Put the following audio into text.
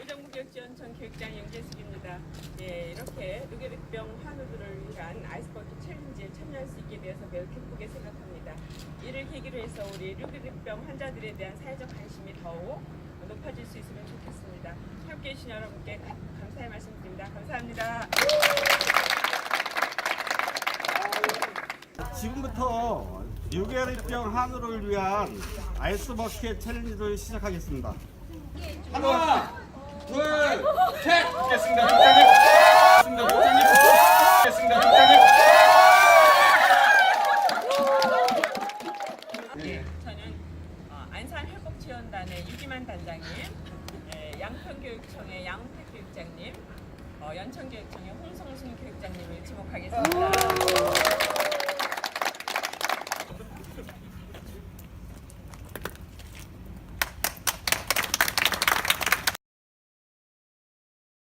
의정부 교육지원청 교육장 영재숙입니다. 예, 이렇게 누게비병 환우들을 위한 아이스버킷 챌린지에 참여할 수 있게 되어서 매우 기쁘게 생각합니다. 이를 계기로 해서 우리 누게비병 환자들에 대한 사회적 관심이 더욱 높아질 수 있으면 좋겠습니다. 함께해 주신 여러분께 가- 감사의 말씀드립니다. 감사합니다. 지금부터 유게리병 한우를 위한 아이스 버킷 챌린지를 시작하겠습니다. 하나, 둘, 셋! 됐습니다. 됐습니다. 됐습니다, 국장님. 예, 저는 어, 안산회복지원단의 유기만 단장님, 예, 양평교육청의 양택 교육장님, 어, 연천교육청의 홍성순 교육장님을 지목하겠습니다.